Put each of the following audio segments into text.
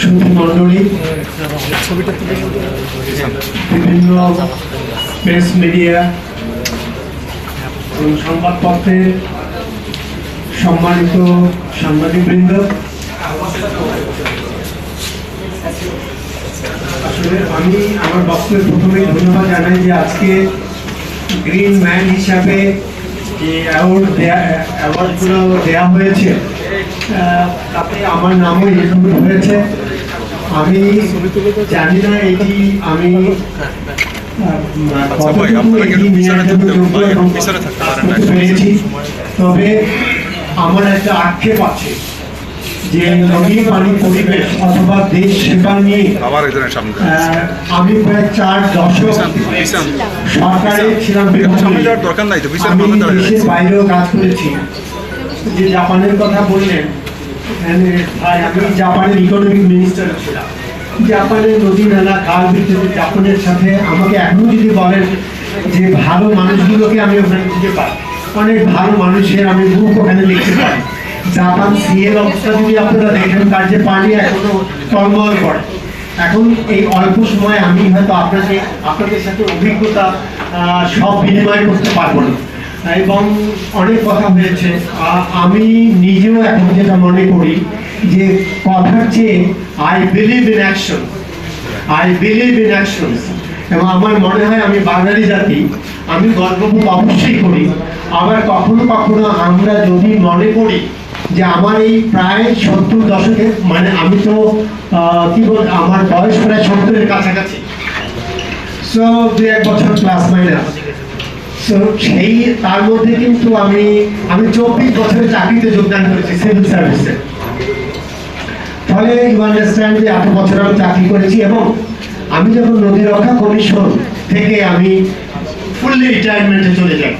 সুধী মণ্ডলী, বিভিন্ন press media এবং সংবাদপত্রের সম্মানিত সাংবাদিকবৃন্দ। আসলে আমি আমার বক্তব্যের প্রথমেই ধন্যবাদ জানাই যে আজকে গ্রিন ম্যান হিসাবে যে অ্যাওয়ার্ড দেয়া অ্যাওয়ার্ডগুলো দেওয়া হয়েছে। তাতে আমার নামও ইনক্লুড হয়েছে। আমি জানি না এটি আমি করতে পেরেছি তবে আমার একটা আক্ষেপ আছে যে নদী পানি পরিবেশ অথবা দেশ সেবা নিয়ে আমি প্রায় চার দশক সরকারে ছিলাম আমি দেশের বাইরেও কাজ করেছি। যে জাপানের কথা বললেন ভাই, আমি জাপানের ইকোনমিক মিনিস্টার ছিলাম। জাপানের নদী নালা কাল বিদ্যুৎ জাপানের সাথে আমাকে এখনও যদি বলেন যে ভালো মানুষগুলোকে আমি ওখানে খুঁজে পাই অনেক ভালো মানুষের আমি বুক ওখানে লিখতে পারি। জাপান সিএল অবস্থা যদি আপনারা দেখেন, তার যে পানি এখনও টলমল করে। এখন এই অল্প সময় আমি হয়তো আপনাকে, আপনাদের সাথে অভিজ্ঞতা সব বিনিময় করতে পারব না। এবং অনেক কথা হয়েছে। আমি নিজেও এখন যেটা মনে করি যে কথার চেয়ে I believe in action I believe in action এবং আমার মনে হয় আমি বাঙালি জাতি, আমি গর্ববোধ অবশ্যই করি। আবার কখনো কখনো আমরা যদি মনে করি যে আমার এই প্রায় সত্তর দশকে মানে আমি তো কি বল, আমার বয়স প্রায় সত্তরের কাছাকাছি। সো দু এক বছর ক্লাস মাইনাস সেই তার মধ্যে কিন্তু আমি আমি চব্বিশ বছরের চাকরিতে যোগদান করেছি সিভিল সার্ভিসে ফলে ইউ আন্ডারস্ট্যান্ড যে এত বছর আমি চাকরি করেছি এবং আমি যখন নদী রক্ষা কমিশন থেকে আমি ফুললি রিটায়ারমেন্টে চলে যাই।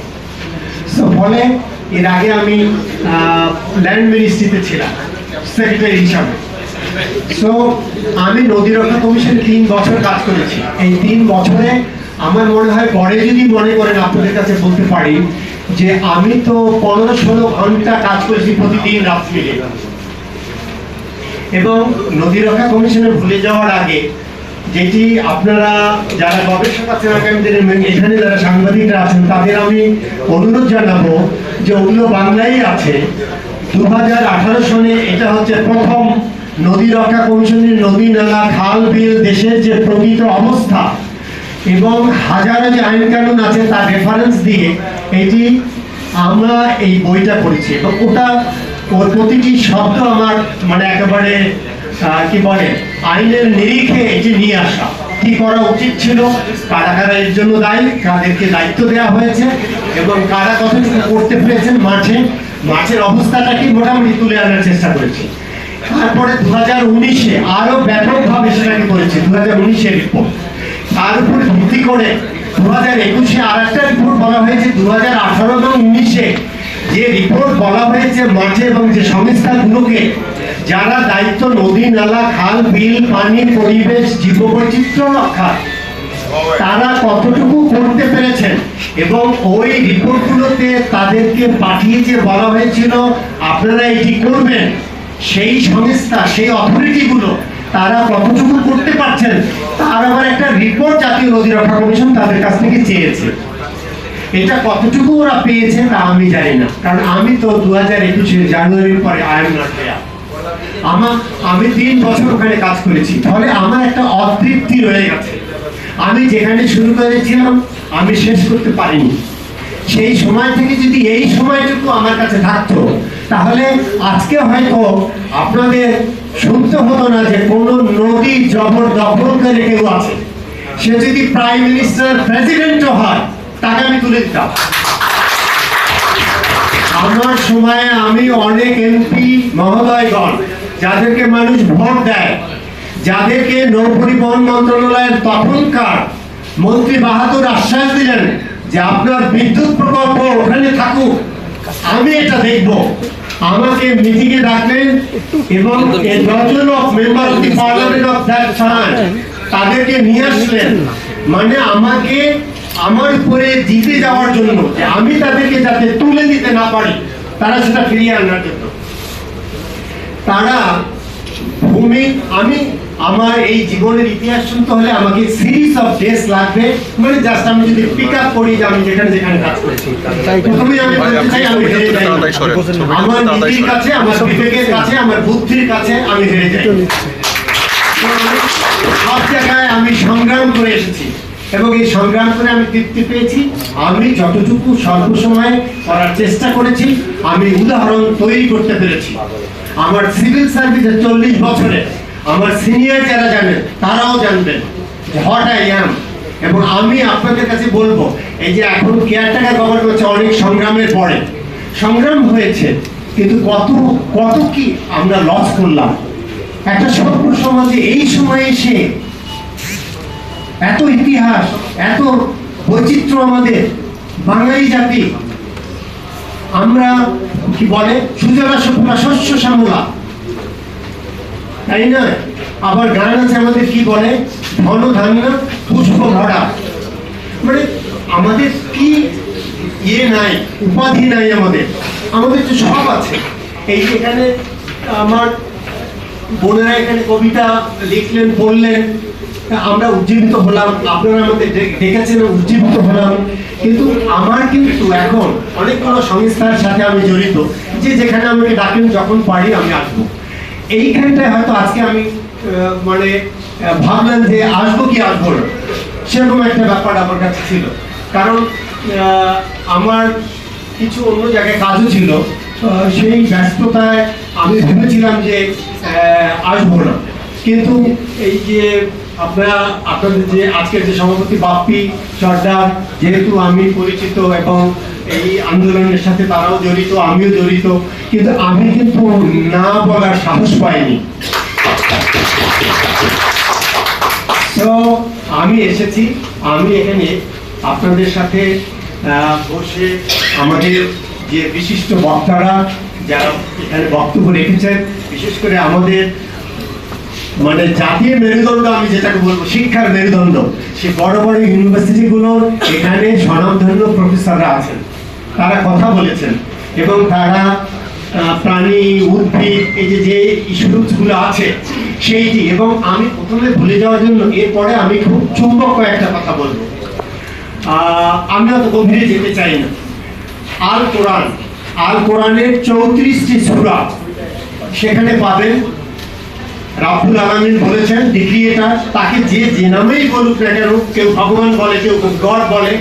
সো ফলে এর আগে আমি ল্যান্ড মিনিস্ট্রিতে ছিলাম সেক্রেটারি হিসাবে। সো আমি নদী রক্ষা কমিশনে তিন বছর কাজ করেছি। এই তিন বছরে আমার মনে হয় পরে যদি মনে করেন আপনাদের কাছে বলতে পারি যে আমি তো পনেরো ষোলো ঘণ্টা কাজ করেছি প্রতিদিন রাত মিলে। এবং নদী রক্ষা কমিশনে ভুলে যাওয়ার আগে যেটি আপনারা যারা গবেষক আছেন আগামীদের এখানে যারা সাংবাদিকরা আছেন, তাদের আমি অনুরোধ জানাব যে ওগুলো বাংলায় আছে। দু হাজার আঠারো সনে এটা হচ্ছে প্রথম নদী রক্ষা কমিশনের নদী নালা, খাল, বিল, দেশের যে প্রকৃত অবস্থা এবং হাজারো যে আইন কানুন আছে, তার রেফারেন্স দিয়ে এটি আমরা এই বইটা পড়েছি। এবং ওটা, ওর প্রতিটি শব্দ আমার মানে একেবারে কি বলে, আইনের নিরিখে এটি নিয়ে আসা। কি করা উচিত ছিল কারা কারা এর জন্য দায়ী, কাদেরকে দায়িত্ব দেওয়া হয়েছে, এবং কারা কতটুকু করতে পেরেছেন মাঠে, মাঠের অবস্থাটা কি মোটামুটি তুলে আনার চেষ্টা করেছি। তারপরে দু হাজার উনিশে আরও ব্যাপকভাবে সেটাকে করেছি দু হাজার উনিশের রিপোর্ট তার উপরে ভিত্তি করে দু হাজার একুশে আর একটা রিপোর্ট বলা হয়েছে দু হাজার আঠারো এবং উনিশে। যে রিপোর্ট বলা হয়েছে মাঠে এবং যে সংস্থাগুলোকে, যারা দায়িত্ব নদী, নালা, খাল, বিল, পানি, পরিবেশ, জীববৈচিত্র্য রক্ষা, তারা কতটুকু করতে পেরেছেন এবং ওই রিপোর্টগুলোতে তাদেরকে পাঠিয়ে যে বলা হয়েছিল, আপনারা এটি করবেন। সেই সংস্থা, সেই অথরিটিগুলো তারা কতটুকু করতে পারছেন। তার আবার একটা রিপোর্ট জাতীয় নদী রক্ষা কমিশন তাদের কাছ থেকে চেয়েছে। এটা কতটুকু ওরা পেয়েছে তা আমি জানি না। কারণ আমি তো দু হাজার একুশে জানুয়ারির পরে নট আমার, আমি তিন বছর ওখানে কাজ করেছি। ফলে আমার একটা অতৃপ্তি রয়ে গেছে। আমি যেখানে শুরু করেছিলাম, আমি শেষ করতে পারিনি। সেই সময় থেকে যদি এই সময়টুকু আমার কাছে থাকতো, তাহলে আজকে হয়তো আপনাদের শুনতে হতো না যে কোনো নদী করে কেউ আছে। সে যদি প্রাইম মিনিস্টার প্রেসিডেন্টও হয়, তাকে আমি তুলে দিতাম। আমার সময়ে আমি অনেক এমপি মহোদয়গণ, যাদেরকে মানুষ ভোট দেয়, যাদেরকে নৌ পরিবহন মন্ত্রণালয়ের তখনকার মন্ত্রী বাহাদুর আশ্বাস দিলেন যে আপনার বিদ্যুৎ প্রকল্প ওখানে থাকুক। আমি এটা দেখব। আমাকে মিটিংয়ে ডাকলেন এবং of member of the parliament of that তাদেরকে নিয়ে আসলেন। মানে আমাকে আমার উপরে জিতে যাওয়ার জন্য আমি তাদেরকে যাতে তুলে দিতে না পারি, তারা সেটা ফিরিয়ে আনার জন্য। তারা ভূমি আমি আমার এই জীবনের ইতিহাস শুনতে হলে আমাকে সিরিজ অফ ডেস লাগবে। মানে জাস্ট আমি যদি পিক আপ করি যে আমি যেখানে যেখানে কাজ করেছি। প্রথমে আমি বলতে চাই আমি হেরে যাই। আমার নীতির কাছে আমার বিবেকের কাছে আমার বুদ্ধির কাছে আমি হেরে যাই। সব জায়গায় আমি সংগ্রাম করে এসেছি এবং এই সংগ্রাম করে আমি তৃপ্তি পেয়েছি। আমি যতটুকু স্বল্প সময়ে করার চেষ্টা করেছি আমি উদাহরণ তৈরি করতে পেরেছি। আমার সিভিল সার্ভিসের চল্লিশ বছরে আমার সিনিয়র যারা জানেন তারাও জানবেন হট আই অ্যাম এবং আমি আপনাদের কাছে বলব, এই যে এখন কেয়ারটেকার গভর্নমেন্ট করছে অনেক সংগ্রামের পরে। সংগ্রাম হয়েছে, কিন্তু কত কত কি আমরা লস করলাম। একটা সভ্য সমাজে এই সময়ে এসে এত ইতিহাস, এত বৈচিত্র্য আমাদের, বাঙালি জাতি। আমরা কি বলে, সুজলা সুফলা শস্য শ্যামলা। তাই না আবার গান আছে আমাদের কি বলে? ধন ধান্য পুষ্প ভরা। মানে আমাদের কি ইয়ে নাই, উপাধি নাই আমাদের। আমাদের তো সব আছে। এই এখানে আমার বোনেরা এখানে কবিতা লিখলেন বললেন আমরা উজ্জীবিত হলাম। আপনারা আমাদের ডেকেছেন, উজ্জীবিত হলাম। কিন্তু আমার কিন্তু এখন অনেকগুলো সংস্থার সাথে আমি জড়িত। যে যেখানে আমাকে ডাকেন, যখন পারি আমি আসব। এইখানটায় হয়তো আজকে আমি মানে ভাবলাম যে আসব কি আসব না। সেরকম একটা ব্যাপার আমার কাছে ছিল। কারণ আমার কিছু অন্য জায়গায় কাজও ছিল। সেই ব্যস্ততায় আমি ভেবেছিলাম যে আসব না। কিন্তু এই যে আপনারা আপনাদের যে আজকের যে সভাপতি বাপ্পি সর্দার, যেহেতু আমি পরিচিত এবং এই আন্দোলনের সাথে তারাও জড়িত, আমিও জড়িত, কিন্তু আমি কিন্তু না বলার সাহস পাইনি। তো আমি এসেছি, আমি এখানে আপনাদের সাথে বসে আমাদের যে বিশিষ্ট বক্তারা যারা এখানে বক্তব্য রেখেছেন, বিশেষ করে আমাদের মানে জাতীয় মেরুদণ্ড আমি যেটাকে বলব, শিক্ষার মেরুদণ্ড। সে বড় বড় ইউনিভার্সিটিগুলোর এখানে স্বনামধন্য প্রফেসররা আছেন। তারা কথা বলেছেন এবং তারা প্রাণী, উদ্ভিদ, এই যে যে ইস্যুগুলো আছে, সেইটি। এবং আমি প্রথমে ভুলে যাওয়ার জন্য এরপরে আমি খুব চুম্বক কয়েকটা কথা বলব। আমি অত গভীরে যেতে চাই না। আল কোরআন। আল কোরআনের চৌত্রিশটি সূরা সেখানে পাবেন রাব্বুল আলামিন বলেছেন ডিক্রিয়েটার তাকে যে যে নামেই বলুক না কেন, কেউ ভগবান বলে, কেউ গড বলে,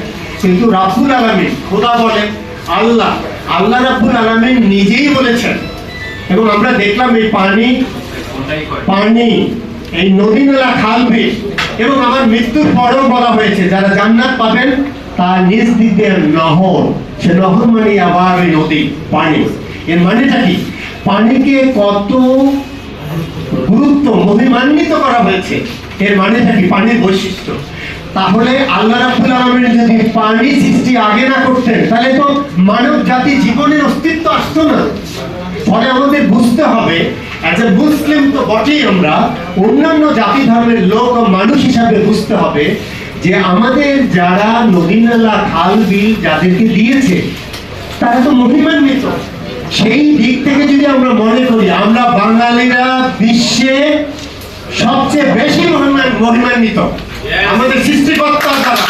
কিন্তু রাব্বুল আলামিন খোদা বলে আল্লাহ আল্লাহ রাব্বুল আলামিন নিজেই বলেছেন। এবং আমরা দেখলাম এই পানি পানি, এই নদী নালা খাল বিল এবং আমার মৃত্যুর পরেও বলা হয়েছে, যারা জান্নাত পাবেন, তার নিজ দিকে নহর, সে নহর মানে আবার ওই নদী, পানি। এর মানেটা কি? পানিকে কত গুরুত্ব মহিমান্বিত করা হয়েছে। এর মানেটা কি? পানির বৈশিষ্ট্য। তাহলে আল্লাহ রাব্বুল আলামিন যদি পানি সৃষ্টি আগে না করতেন, তাহলে তো মানব জাতি জীবনের অস্তিত্ব আসতো না। ফলে আমাদের বুঝতে হবে অ্যাজ এ মুসলিম তো বটেই আমরা, অন্যান্য জাতি ধর্মের লোক ও মানুষ হিসাবে বুঝতে হবে যে আমাদের যারা নদী নালা খাল বিল যাদেরকে দিয়েছে, তারা তো মহিমান্বিত। সেই দিক থেকে যদি আমরা মনে করি, আমরা বাঙালিরা বিশ্বে সবচেয়ে বেশি মহিমা- মহিমান্বিত। আমাদের সৃষ্টিকর্তার দ্বারা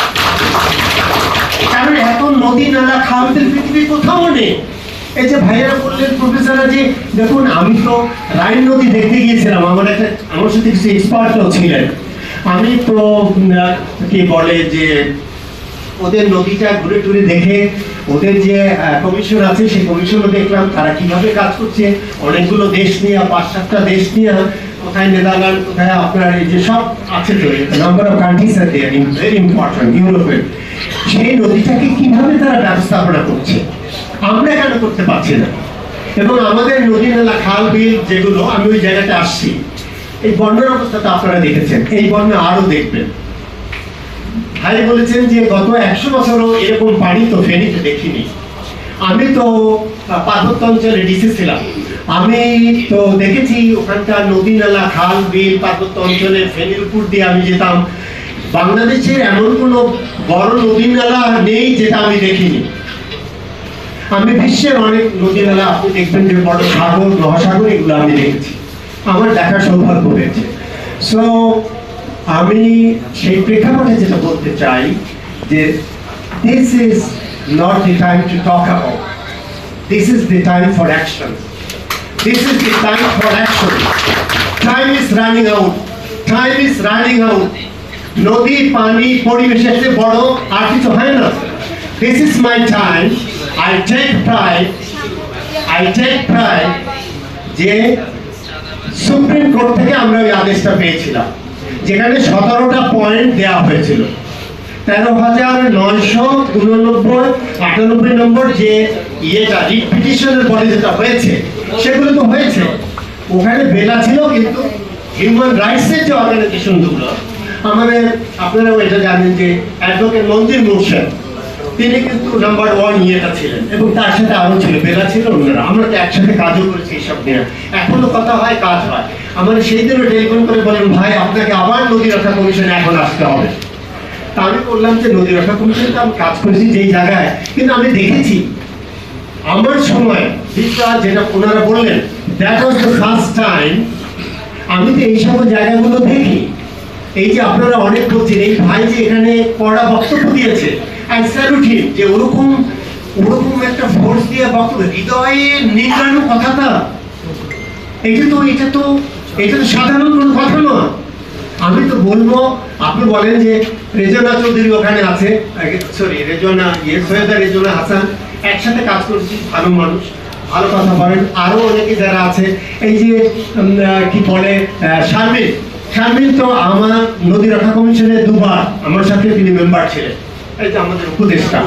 কারণ এখন নদী নালা খাল বিল পৃথিবীর কোথাও নেই। এই যে ভাইয়েরা বললেন প্রফেসররা যে দেখুন আমি তো রাইন নদী দেখতে গিয়েছিলাম। আমার একটা আমার সাথে কিছু এক্সপার্টও ছিলেন। আমি তো কি বলে যে ওদের নদীটা ঘুরে টুরে দেখে ওদের যে কমিশন আছে সেই কমিশনও দেখলাম তারা কীভাবে কাজ করছে। অনেকগুলো দেশ নিয়ে পাঁচ সাতটা দেশ নিয়ে কোথায় নেদারল্যান্ড, কোথায় আপনার এই যে সব আছে তো number of countries R there very important ইউরোপের সেই নদীটাকে কীভাবে তারা ব্যবস্থাপনা করছে? আমরা কেন করতে পারছি না? এবং আমাদের নদী নালা, খাল, বিল যেগুলো, আমি ওই জায়গাতে আসছি। এই বন্যার অবস্থাটা আপনারা দেখেছেন, এই বন্যা আরও দেখবেন। ভাই বলেছেন যে গত একশো বছরও এরকম পানি তো ফেনীতে দেখিনি। আমি তো ডিসি ছিলাম। আমি তো দেখেছি ওখানকার নদী নালা, খাল, বিল পার্বত্য অঞ্চলে দিয়ে আমি যেতাম। বাংলাদেশের এমন কোনো বড় নদী নালা নেই যেটা আমি দেখিনি। আমি বিশ্বের অনেক নদী নালা, আপনি দেখবেন যে বড় সাগর, মহাসাগর, এগুলো আমি দেখেছি। আমার দেখার সৌভাগ্য হয়েছে। সো আমি সেই প্রেক্ষাপটে যেটা বলতে চাই যে this is not the time to talk about this is the time for action this is the time for action time is running out time is running out নদী, পানি পরিবেশের চেয়ে বড় আর কিছু হয় না। This is my time I take pride I take pride যে সুপ্রিম কোর্ট থেকে আমরা ওই আদেশটা পেয়েছিলাম। যেখানে সতেরোটা পয়েন্ট দেওয়া হয়েছিল। তেরো হাজার নয়শো উননব্বই, আটানব্বই নম্বর যে ইয়েটা পরে যেটা হয়েছে, সেগুলো তো হয়েছে। ওখানে বেলা ছিল কিন্তু হিউম্যান রাইটসের যে অর্গানাইজেশনগুলো আমাদের, আপনারাও এটা জানেন যে অ্যাডভোকেট মন্দির তিনি কিন্তু নাম্বার ওয়ান ইয়েটা ছিলেন, এবং তার সাথে আরও ছিল, বেলা ছিল অন্যরা আমরা তো একসাথে কাজও করেছি এইসব নিয়ে। এখনও কথা হয়, কাজ হয়। আমার সেই দিনও টেলিফোন করে বলেন, ভাই, আপনাকে আবার নদী রক্ষা কমিশনে এখন আসতে হবে। তা আমি বললাম যে নদী রক্ষা কমিশনে তো আমি কাজ করেছি যেই জায়গায়, কিন্তু আমি দেখেছি, আমার সময় যেটা যেটা ওনারা বললেন that was the first time আমি তো এই সকল জায়গাগুলো দেখি। এই যে আপনারা অনেক বলছেন, এই ভাই যে এখানে পড়া বক্তব্য দিয়েছে যে ওরকম ওরকম একটা ফোর্স দিয়ে বক্তব্য, হৃদয়ে নিংড়ানো কথাটা, এটা তো এটা তো এটা তো সাধারণ কোনো কথা নয়। আমি তো বলব, আপনি বলেন যে রেজনা চৌধুরী ওখানে আছে। সরি রেজনা ইয়ে সৈয়দা রেজনা হাসান, একসাথে কাজ করছি, ভালো মানুষ, ভালো কথা বলেন। আরও অনেকে যারা আছে, এই যে কি বলে শারমিন। শারমিন তো আমার নদী রক্ষা কমিশনে দুবার আমার সাথে তিনি মেম্বার ছিলেন। এই যে আমাদের উপদেষ্টা।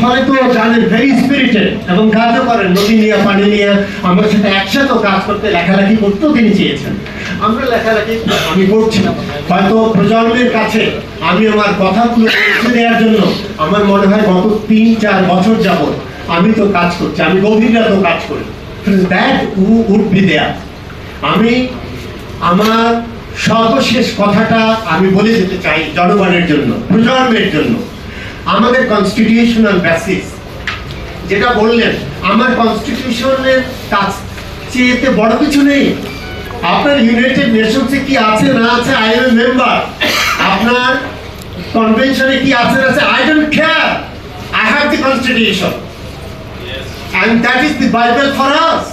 ফলে তো জানেন ভেরি স্পিরিটেড এবং কাজও করেন, নদী নিয়ে, পানি নিয়ে। আমার সাথে একসাথেও কাজ করতে, লেখালেখি করতেও তিনি চেয়েছেন। আমরা লেখালেখি আমি করছি হয়তো প্রজন্মের কাছে আমি আমার কথাগুলো পৌঁছে দেওয়ার জন্য। আমার মনে হয় গত তিন, চার বছর যাবত আমি তো কাজ করছি, আমি গভীর কাজ করি। দ্যাট দেয়ার আমি আমার সর্বশেষ কথাটা আমি বলে যেতে চাই জনগণের জন্য, প্রজন্মের জন্য। আমাদের কনস্টিটিউশনাল বেসিস যেটা বললেন, আমার কনস্টিটিউশনের কাছ চেয়েতে বড় কিছু নেই। আপনার ইউনাইটেড নেশনসে কি আছে, না আছে আই এম মেম্বার আপনার কনভেনশনে কি আছে, না আছে? I don't care I have the constitution and that is the Bible for us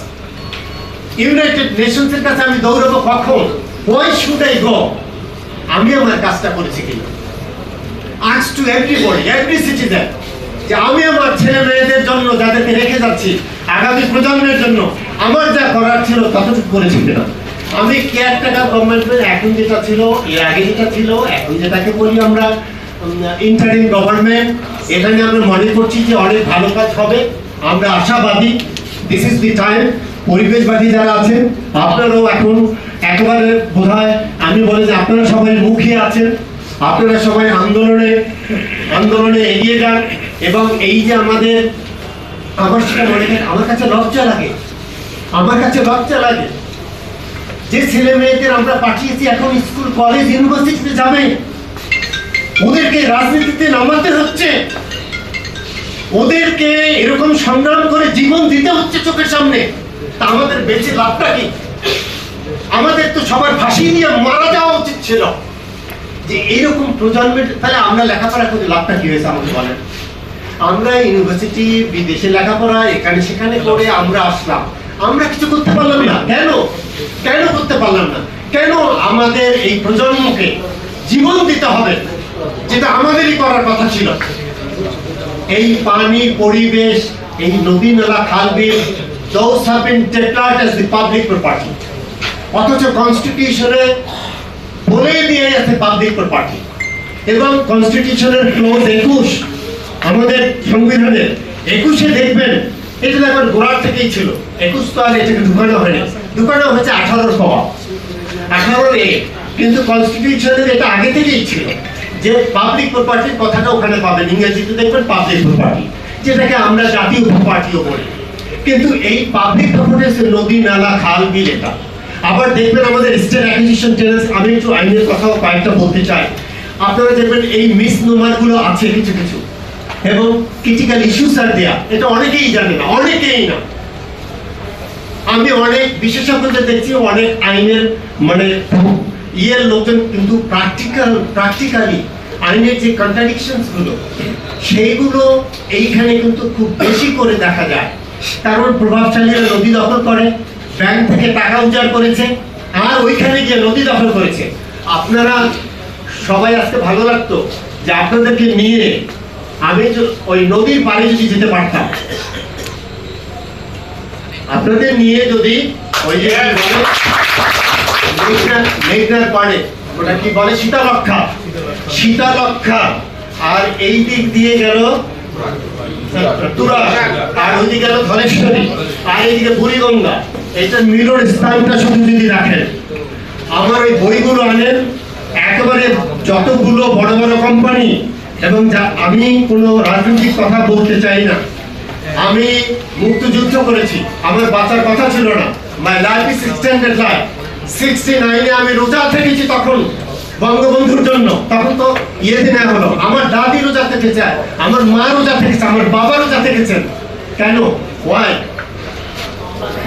United নেশনসের কাছে আমি দৌড়াবো কখন? ওয়াই শুড আই গো আমি আমার কাজটা করেছি কিনা? Ask to everybody every citizen যে আমি আমার ছেলে মেয়েদের জন্য যাদেরকে রেখে যাচ্ছি, আগামী প্রজন্মের জন্য আমার যা করার ছিল, ততটুকু করেছি কিনা? আমি কেয়ার টাকা গভর্নমেন্টের এখন যেটা ছিল, এর আগে যেটা ছিল, এখন যেটাকে বলি আমরা ইন্টারিম গভর্নমেন্ট এখানে আমরা মনে করছি যে অনেক ভালো কাজ হবে। আমরা আশাবাদী দিস ইজ দি টাইম পরিবেশবাদী যারা আছেন, আপনারাও এখন একেবারে বোধ আমি বলে যে আপনারা সবাই মুখিয়ে আছেন। আপনারা সবাই আন্দোলনে আন্দোলনে এগিয়ে যান। এবং এই যে আমাদের, আমার সেটা মনে আমার কাছে লজ্জা লাগে। আমার কাছে লজ্জা লাগে। যে ছেলে মেয়েদের আমরা পাঠিয়েছি এখন স্কুল, কলেজ, ইউনিভার্সিটিতে যাবে, ওদেরকে রাজনীতিতে নামাতে হচ্ছে। ওদেরকে এরকম সংগ্রাম করে জীবন দিতে হচ্ছে চোখের সামনে। তা আমাদের বেঁচে লাভটা কি? আমাদের তো সবার ফাঁসি দিয়ে মারা যাওয়া উচিত ছিল। যে এইরকম প্রজন্মের, তাহলে আমরা লেখাপড়া করে লাভটা কি হয়েছে আমাকে বলেন? আমরা ইউনিভার্সিটি, বিদেশে লেখাপড়া, এখানে সেখানে করে আমরা আসলাম। আমরা কিছু করতে পারলাম না। কেন? কেন করতে পারলাম না? কেন আমাদের এই প্রজন্মকে জীবন দিতে হবে? যেটা আমাদেরই করার কথা ছিল। এই পানি, পরিবেশ, এই নদী, নালা, খাল বিল, those have been declared as the public property. অথচ কনস্টিটিউশনে বলে দিয়ে আছে পাবলিক প্রপার্টি এবং কনস্টিটিউশনের ক্লোজ একুশ, আমাদের সংবিধানের একুশে দেখবেন, এটা এখন গোড়ার থেকেই ছিল। একুশ তো আর এটাকে ঢুকানো হয়নি। ঢুকানো হয়েছে আঠারোর পাওয়া আঠারোর এ। কিন্তু কনস্টিটিউশনের এটা আগে থেকেই ছিল যে পাবলিক প্রপার্টির কথাটা ওখানে পাবেন। ইংরেজিতে দেখবেন পাবলিক প্রপার্টি যেটাকে আমরা জাতীয় প্রপার্টিও বলি। কিন্তু এই পাবলিক প্রপার্টি নদী, নালা, খাল, বিল এটা। আবার দেখবেন আমাদের স্টেট অ্যাকুইজিশন টেন্স আমি একটু আইনের কথাও কয়েকটা বলতে চাই। আপনারা দেখবেন এই মিসনোমারগুলো আছে কিছু কিছু। এবং ক্রিটিক্যাল ইস্যুস আর দেয়া এটা অনেকেই জানে না, অনেকেই না। আমি অনেক বিশেষজ্ঞদের দেখছি, অনেক আইনের মানে ইয়ের লোকজন কিন্তু প্র্যাকটিক্যাল প্র্যাকটিক্যালি আইনের যে কন্ট্রাডিকশনসগুলো, সেইগুলো এইখানে কিন্তু খুব বেশি করে দেখা যায়। কারণ প্রভাবশালীরা নদী দখল করে ব্যাংক থেকে টাকা উজাড় করেছে, আর ওইখানে গিয়ে নদী দখল করেছে। আপনারা সবাই আজকে ভালো লাগতো যে আপনাদেরকে নিয়ে আমি ওই নদীর পাড়ে যদি যেতে পারতাম আপনাদের নিয়ে যদি ওই যে মেঘনার পাড়ে ওটা কি বলে? আর এই দিক দিয়ে গেল আর ওইদিকে গেল ধলেশ্বরী। আর এইদিকে বুড়িগঙ্গা। এটা মিলন স্থানটা শুধু যদি রাখেন। আমার ওই বইগুলো আনেন। একেবারে যতগুলো বড় বড় কোম্পানি এবং যা আমি কোনো রাজনৈতিক কথা বলতে চাই না। আমি মুক্তিযুদ্ধ করেছি। আমার বাঁচার কথা ছিল না। My life is extended life sixty নাইনে আমি রোজা থেকেছি তখন, বঙ্গবন্ধুর জন্য। তখন তো ইয়ে না হলো। আমার দাদি রোজা থেকেছে, আমার মা রোজা থেকেছে, আমার বাবা রোজা থেকেছেন। কেন? ওয়াই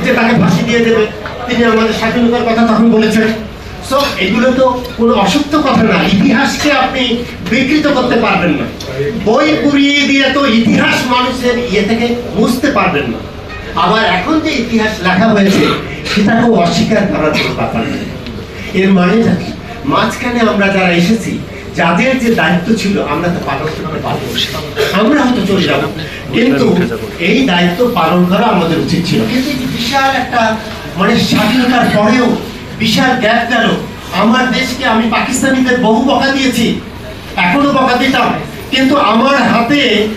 যে তাকে ফাঁসি দিয়ে দেবে। তিনি আমাদের স্বাধীনতার কথা তখন বলেছেন। সো এগুলো তো কোনো অসত্য কথা না। ইতিহাসকে আপনি বিকৃত করতে পারবেন না। বই পুড়িয়ে দিয়ে তো ইতিহাস মানুষের ইয়ে থেকে বুঝতে পারবেন না। আবার এখন যে ইতিহাস লেখা হয়েছে অস্বীকার করার কোনো ব্যাপার নেই। এর মানে কি? মাঝখানে আমরা যারা এসেছি, যাদের যে দায়িত্ব ছিল, আমরা তো পালন করতে পারব। আমরা হয়তো চলে যাব। কিন্তু এই দায়িত্ব পালন করা আমাদের উচিত ছিল। কিন্তু বিশাল একটা মানে স্বাধীনতার পরেও বিশাল গ্যাপ গেল। আমার দেশকে আমি পাকিস্তানিদের বহু বকা দিয়েছি, এখনও বকা দিতাম। কিন্তু আমার হাতে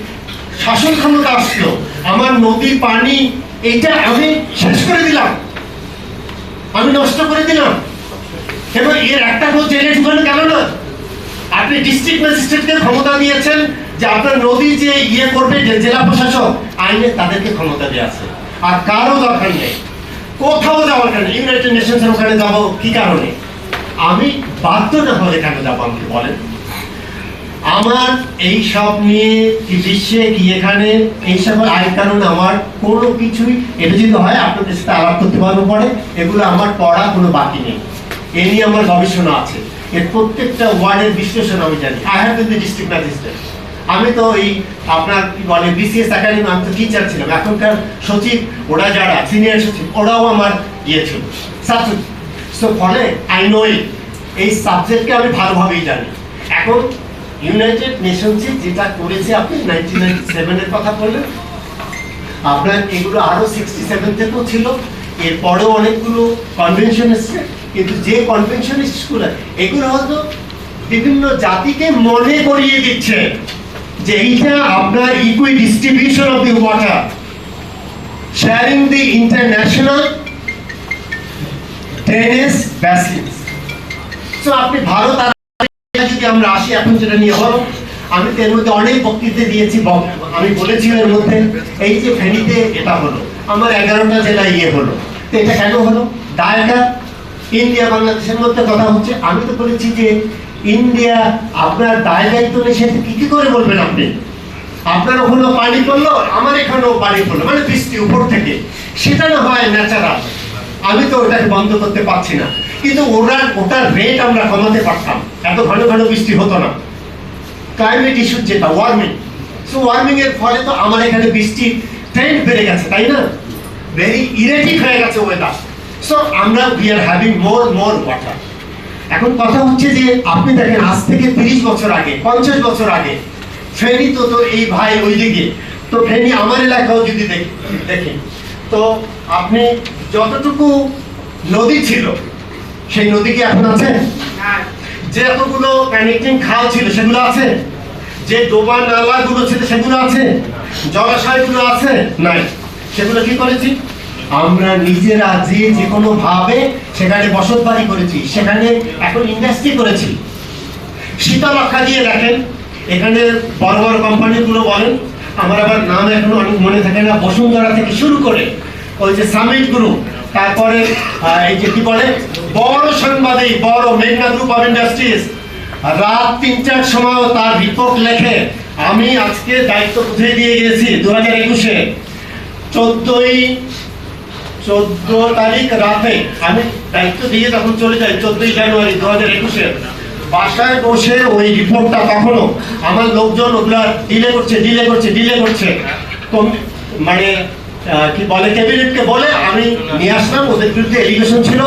শাসন ক্ষমতা আসলো। আমার নদী পানি এটা আমি শেষ করে দিলাম। আমি নষ্ট করে দিলাম। এবং এর একটা লোক জেলে ঢুকানো গেল না। আপনি ডিস্ট্রিক্ট ম্যাজিস্ট্রেটকে ক্ষমতা দিয়েছেন যে আপনার নদী যে ইয়ে করবে যে জেলা প্রশাসক, আইনে তাদেরকে ক্ষমতা দেওয়া আছে। আর কারও দরকার নেই। কোথাও যাওয়ার কেন ইউনাইটেড নেশনসের ওখানে যাব কি কারণে? আমি বাধ্য না হলে কেন যাব আমাকে বলেন। আমার এই সব নিয়ে কি বিশ্বে কি এখানে এইসব আইন কারণ আমার কোনো কিছুই, এটা যদি হয়, আপনাদের সাথে আলাপ করতে পারব পরে। এগুলো আমার পড়া কোনো বাকি নেই। এ নিয়ে আমার গবেষণা আছে। এর প্রত্যেকটা ওয়ার্ডের বিশ্লেষণ আমি জানি। I have the district magistrate আমি তো এই আপনার কি বলে বিসিএস একাডেমি আমি তো টিচার ছিলাম। এখনকার সচিব, ওরা যারা সিনিয়র সচিব, ওরাও আমার ইয়ে ছিল, ছাত্র সো ফলে আই নো এই সাবজেক্টকে আমি ভালোভাবেই জানি। এখন ইউনাইটেড নেশনসে যেটা করেছে আপনি নাইনটিন নাইনটি সেভেনের কথা বললেন, আপনার এগুলো আরও সিক্সটি সেভেন থেকেও ছিল। এরপরেও অনেকগুলো কনভেনশন এসছে। কিন্তু যে কনভেনশনগুলো, এগুলো হয়তো বিভিন্ন জাতিকে মনে করিয়ে দিচ্ছে। যে এইটা আপনার ইকুই distribution of the water sharing the international tennis basins so আপনি ভারত আর যদি আমরা আসি, এখন যেটা নিয়ে হলো আমি তো এর মধ্যে অনেক বক্তৃতা দিয়েছি আমি বলেছি এর মধ্যে, এই যে ফেনীতে এটা হলো, আমার এগারোটা জেলা ইয়ে হলো। তো এটা কেন হলো? দায়টা ইন্ডিয়া বাংলাদেশের মধ্যে কথা হচ্ছে। আমি তো বলেছি যে ইন্ডিয়া আপনার দায় দায়িত্ব নেই সেটা কি কি করে বলবেন আপনি? আপনার ওখানেও পানি পড়ল, আমার এখানেও পানি পড়ল মানে বৃষ্টি উপর থেকে। সেটা না হয় ন্যাচারাল আমি তো ওটাকে বন্ধ করতে পারছি না। কিন্তু ওরা ওটার রেট আমরা কমাতে পারতাম। এত ঘন ঘন বৃষ্টি হতো না। ক্লাইমেট ইস্যু যেটা ওয়ার্মিং সো ওয়ার্মিং এর ফলে তো আমার এখানে বৃষ্টির ট্রেন্ড বেড়ে গেছে, তাই না? ভেরি ইরেটিক হয়ে গেছে ওয়েদার সো আমরা we are having more more water এখন কথা হচ্ছে যে আপনি দেখেন, আজ থেকে তিরিশ বছর আগে, পঞ্চাশ বছর আগে, ফেনী তো তো এই ভাই ওই দিকে তো ফেনী আমার এলাকাও যদি দেখ- দেখেন তো আপনি যতটুকু নদী ছিল, সেই নদী কি এখন আছে? যে এতগুলো কানেক্টিং খাল ছিল, সেগুলো আছে? যে ডোবা নালাগুলো ছিল, সেগুলো আছে? জলাশয়গুলো আছে? নাই। সেগুলো কি করেছি? আমরা নিজেরা যে যে কোনো ভাবে সেখানে বসত বাড়ি করেছি, সেখানে এখন ইন্ডাস্ট্রি করেছি। শীতলক্ষা দিয়ে দেখেন, এখানে বড় বড় কোম্পানিগুলো বলেন, আমার আবার নাম এখনও অনেক মনে থাকে না, বসুন্ধরা থেকে শুরু করে ওই যে সামিট গ্রুপ তারপরে এই যে কি বলে, বড় সাংবাদিক, বড় মেঘনা গ্রুপ অফ ইন্ডাস্ট্রিজ রাত তিনটার সময় তার রিপোর্ট লেখে, আমি আজকে দায়িত্ব বুঝিয়ে দিয়ে গেছি দু হাজার একুশে। চোদ্দই চোদ্দ তারিখ রাতে, আমি দায়িত্ব দিয়ে তখন চলে যাই, চোদ্দই জানুয়ারি দু হাজার একুশে বাসায় বসে ওই রিপোর্টটা তখনও আমার লোকজন ওগুলা ডিলে করছে ডিলে করছে ডিলে করছে। মানে কি বলে, ক্যাবিনেটকে বলে আমি নিয়ে আসলাম, ওদের বিরুদ্ধে এলিগেশন ছিল।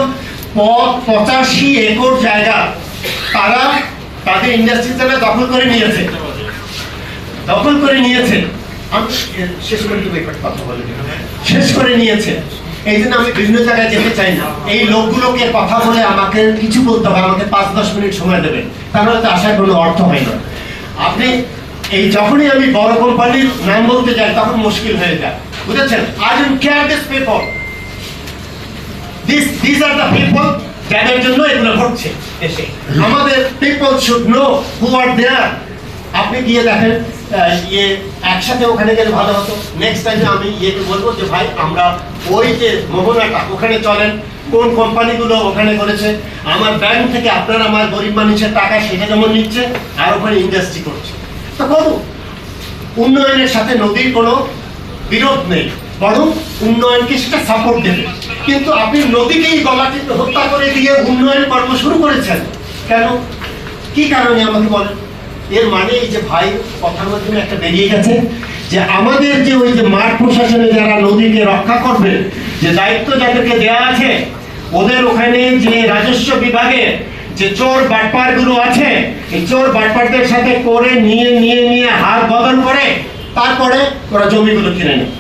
পঁচাশি একর জায়গা তারা তাদের ইন্ডাস্ট্রিটা দখল করে নিয়েছে। দখল করে নিয়েছে। শেষ করে শেষ করে নিয়েছে। এই জন্য আমি বিভিন্ন জায়গায় যেতে চাই না। এই লোকগুলোকে কথা বলে আমাকে কিছু বলতে হবে, আমাকে পাঁচ দশ মিনিট সময় দেবেন তাহলে তো আসার কোনো অর্থ হয় না। আপনি এই যখনই আমি বড় কোম্পানির নাম বলতে যাই, তখন মুশকিল হয়ে যায়। বুঝেছেন? I don't care this paper this this are the people যাদের জন্য এগুলো ঘটছে দেশে। আমাদের people should know who are there আপনি গিয়ে দেখেন। ইয়ে একসাথে ওখানে গেলে ভালো হতো। নেক্সট টাইমে আমি ইয়েকে বলব যে, ভাই, আমরা ওই যে মোহনাটা, ওখানে চলেন। কোন কোম্পানিগুলো ওখানে করেছে? আমার ব্যাংক থেকে আপনার আমার গরিব মানুষের টাকা সেটা যেমন নিচ্ছে, আর ওখানে ইন্ডাস্ট্রি করছে। তো করুন উন্নয়নের সাথে নদীর কোনো বিরোধ নেই, বরং উন্নয়নকে সেটা সাপোর্ট দেবে। কিন্তু আপনি নদীকেই গলাটি হত্যা করে দিয়ে উন্নয়ন কর্ম শুরু করেছেন, কেন? কি কারণে আমাকে বলেন? এর মানে এই যে ভাই কথার মাধ্যমে একটা বেরিয়ে গেছে যে আমাদের যে ওই যে মাঠ প্রশাসনে যারা নদীকে রক্ষা করবে, যে দায়িত্ব যাদেরকে দেওয়া আছে, ওদের ওখানে যে রাজস্ব বিভাগে যে চোর বাটপারগুলো আছে, এই চোর বাটপারদের সাথে করে নিয়ে নিয়ে নিয়ে হাত বদল করে তারপরে ওরা জমিগুলো কিনে নেয়।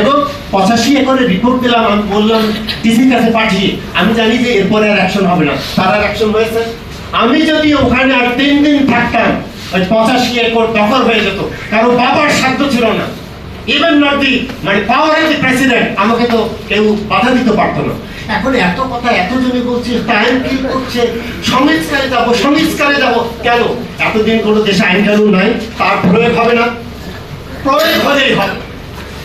এবং পঁচাশি একরের রিপোর্ট পেলাম, আমি বললাম ডিসির কাছে পাঠিয়ে, আমি জানি যে এরপরে আর অ্যাকশন হবে না। তার অ্যাকশন হয়েছে। আমি যদি ওখানে আর তিন দিন থাকতাম ওই পঁচাশি একর দখল হয়ে যেত। কারণ বাবার সাধ্য ছিল না। ইভেন নট দি মানে পাওয়ার অফ দি প্রেসিডেন্ট আমাকে তো কেউ বাধা দিতে পারতো না। এখন এত কথা, এত জনে বলছে টাইম কিল করছে, সংস্কারে যাব সংস্কারে যাব, কেন? এতদিন কোনো দেশে আইন কানুন নাই, তার প্রয়োগ হবে না। প্রয়োগ হলেই হবে।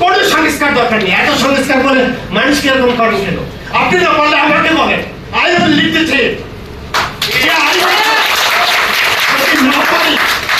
কোনো সংস্কার দরকার নেই। এত সংস্কার বলে মানুষ কীরকম করেন কেন আপনি না বললে আমাকে বলেন আই উইল লিখতেছে যদি না পারি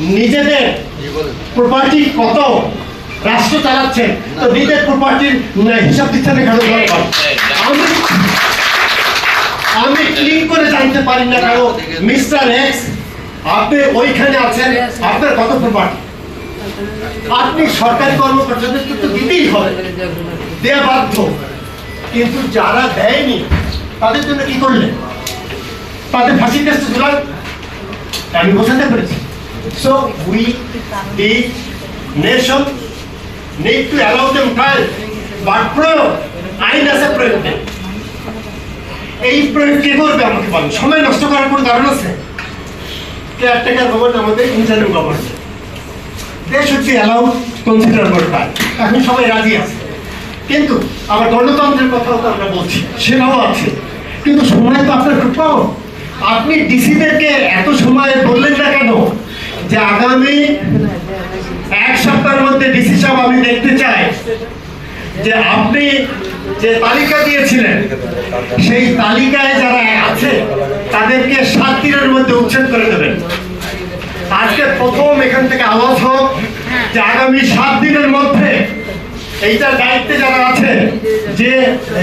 নিজেদের প্রপার্টি কত রাষ্ট্র চালাচ্ছেন তো নিজের প্রপার্টির হিসাব দিচ্ছেন না কেন? আমি আমি ক্লিক করে জানতে পারি না কারণ মিস্টার এক্স আপনি ওইখানে আছেন আপনার কত প্রপার্টি আপনি সরকারি কর্মকর্তাদের তো দিতেই হবে। দেয়া বাধ্য। কিন্তু যারা দেয়নি তাদের জন্য কি করলেন? তাদের ফাঁসির কাছে আমি বোঝাতে পেরেছি। So we the nation need to allow them trial. But প্রয়োগ, আইন আছে প্রয়োগ এই প্রয়োগ সময় নষ্ট করার কারণ আছে? এখন সবাই রাজি আছে। কিন্তু আবার গণতন্ত্রের কথাও তো আমরা বলছি, সেটাও আছে। কিন্তু সময় তো আপনার খুব আপনি ডিসিদেরকে এত সময় বললেন না কেন? যে আগামী এক সপ্তাহের মধ্যে ডিসি সাহেব আমি দেখতে চাই যে আপনি যে তালিকা দিয়েছিলেন, সেই তালিকায় যারা আছে, তাদেরকে সাত দিনের মধ্যে উচ্ছেদ করে দেবেন। আজকে প্রথম এখান থেকে আওয়াজ হোক যে আগামী সাত দিনের মধ্যে এইটার দায়িত্বে যারা আছে, যে,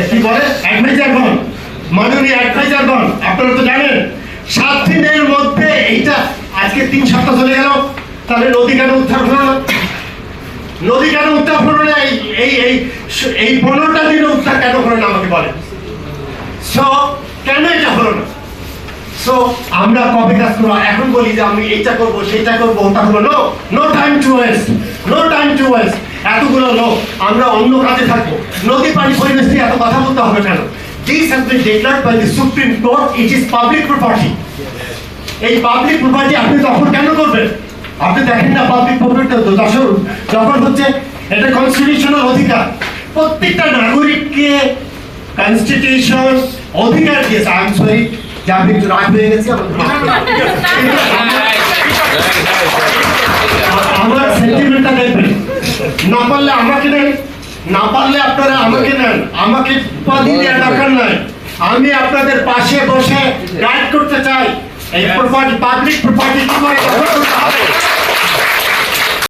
কি বলে অ্যাডভাইজারগণ মাননীয় অ্যাডভাইজারগণ আপনারা তো জানেন, সাত দিনের মধ্যে এইটা আজকে তিন সপ্তাহ চলে গেল, তাহলে নদী কেন উদ্ধার হলো নদী কেন উদ্ধার হলো না? এই এই এই পনেরোটা দিনে উদ্ধার কেন হলো না আমাকে বলেন। সো কেন এটা হলো না? সো আমরা কবে কাজ করব? এখন বলি যে আমি এইটা করব সেটা করব, ওটা হলো no no time to waste no time to waste এতগুলো লোক, আমরা অন্য কাজে থাকব। নদী, পানি, পরিবেশ নিয়ে এত কথা বলতে হবে কেন? This has been declared by the supreme court it is public property এই পাবলিক প্রপার্টি আপনি তখন কেন করবেন? আপনি দেখেন না পাবলিক প্রপার্টি তো যখন যখন হচ্ছে এটা কনস্টিটিউশনাল অধিকার। প্রত্যেকটা নাগরিককে কনস্টিটিউশন অধিকার দিয়েছে। আই এম সরি যে আমি একটু রাগ হয়ে গেছি, আমার- সেন্টিমেন্টটা দেখবেন। না পারলে আমাকে নেন না পারলে আপনারা আমাকে নেন। আমাকে উপাধি দেওয়ার দরকার নাই। আমি আপনাদের পাশে বসে গাইড করতে চাই। and yes. provided public, provided you like a